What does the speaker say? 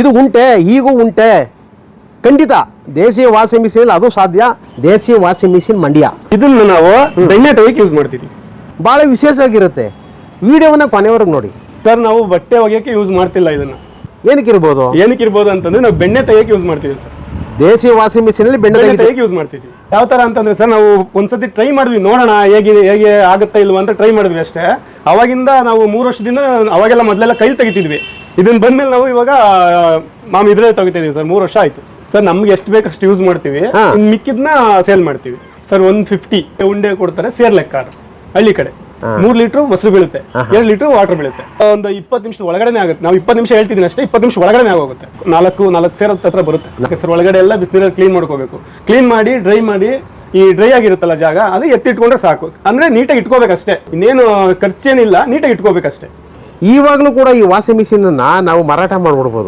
ಇದು ಉಂಟೆ ಈಗೂ ಉಂಟೆ. ಖಂಡಿತ ದೇಶೀಯ ವಾಷಿಂಗ್ ಮಿಷಿನ್ ಅದು ಸಾಧ್ಯ. ದೇಶೀಯ ವಾಷಿಂಗ್ ಮಿಷಿನ್ ಮಂಡ್ಯ. ಇದನ್ನ ನಾವು ಬೆಣ್ಣೆ ತೆಗಿಯಕ್ಕೆ ಯೂಸ್ ಮಾಡ್ತೀವಿ ಭಾಳ ವಿಶೇಷವಾಗಿರುತ್ತೆ. ವಿಡಿಯೋವನ್ನ ಕೊನೆವರೆಗೆ ನೋಡಿ. ಸರ್ ನಾವು ಬಟ್ಟೆ ಒಗೆಯಕ್ಕೆ ಯೂಸ್ ಮಾಡ್ತಿಲ್ಲ ಇದನ್ನ. ಏನಕ್ಕಿರ್ಬೋದು ಏನಕ್ಕೆ ಇರ್ಬೋದು ಅಂತಂದ್ರೆ ನಾವು ಬೆಣ್ಣೆ ತೆಗೆಯಕ್ಕೆ ಯೂಸ್ ಮಾಡ್ತೀವಿ ಸರ್. ದೇಶೀಯ ವಾಷಿಂಗ್ ಮಿಷಿನಲ್ಲಿ ಬೆಣ್ಣೆ ಬೆಣ್ಣೆ ತೆಗೆಯಕ್ಕೆ ಯೂಸ್ ಮಾಡ್ತೀವಿ ಯಾವ ತರ ಅಂತಂದ್ರೆ ಸರ್ ನಾವು ಒಂದ್ಸತಿ ಟ್ರೈ ಮಾಡಿದ್ವಿ. ನೋಡೋಣ ಹೇಗೆ ಹೇಗೆ ಆಗುತ್ತಾ ಇಲ್ವಾ ಅಂತ ಟ್ರೈ ಮಾಡಿದ್ವಿ ಅಷ್ಟೇ. ಅವಾಗಿಂದ ನಾವು ಮೂರು ವರ್ಷದಿಂದ ಅವಾಗೆಲ್ಲ ಮೊದಲೆಲ್ಲ ಕೈಲಿ ತೆಗಿತಿದ್ವಿ. ಇದನ್ನ ಬಂದ್ಮೇಲೆ ನಾವು ಇವಾಗ ಮಾಮ್ ಇದ್ರೇ ತೆಗಿತಿದೀವಿ ಸರ್ ಮೂರು ವರ್ಷ ಆಯ್ತು. ಸರ್ ನಮ್ಗೆ ಎಷ್ಟು ಬೇಕು ಅಷ್ಟು ಯೂಸ್ ಮಾಡ್ತೀವಿ. ಇನ್ ಮಿಕ್ಕಿದ್ನ ಸೇಲ್ ಮಾಡ್ತೀವಿ. ಸರ್ ಒನ್ ಫಿಫ್ಟಿ ಉಂಡೆ ಕೊಡ್ತಾರೆ ಸೇರ್ ಲೆಕ್ಕ. ಹಳ್ಳಿ ಕಡೆ. ಮೂರ್ ಲೀಟರ್ ಮೊಸರು ಬೀಳುತ್ತೆ ಎರಡು ಲೀಟರ್ ವಾಟರ್ ಬೀಳುತ್ತೆ. ಒಂದು ಇಪ್ಪತ್ತು ನಿಮಿಷ ಒಳಗಡೆ ಆಗುತ್ತೆ. ನಾವು ಇಪ್ಪತ್ತು ನಿಮಿಷ ಹೇಳ್ತಿದ್ದೀನಿ ಅಷ್ಟೇ ಇಪ್ಪತ್ತು ನಿಮಿಷ ಒಳಗಡೆ ಆಗೋಗುತ್ತೆ. ನಾಲ್ಕು ನಾಲ್ಕು ಸೇರ್ ಹತ್ರ ಬರುತ್ತೆ. ಸರ್ ಒಳಗಡೆ ಎಲ್ಲ ಬಿಸಿನೀರಲ್ಲಿ ಕ್ಲೀನ್ ಮಾಡ್ಕೋಬೇಕು. ಕ್ಲೀನ್ ಮಾಡಿ ಡ್ರೈ ಮಾಡಿ ಈ ಡ್ರೈ ಆಗಿರುತ್ತಲ್ಲ ಜಾಗ ಅದು ಎತ್ತಿಟ್ಕೊಂಡ್ರೆ ಸಾಕು. ಅಂದ್ರೆ ನೀಟಾಗಿ ಇಟ್ಕೋಬೇಕಷ್ಟೇ. ಇನ್ನೇನು ಖರ್ಚೇನಿಲ್ಲ ನೀಟಾಗಿ ಇಟ್ಕೋಬೇಕಷ್ಟೇ. ಇವಾಗಲೂ ಕೂಡ ಈ ವಾಷಿಂಗ್ ಮಿಷಿನ್ ನಾವು ಮಾರಾಟ ಮಾಡ್ಬಿಡ್ಬೋದು.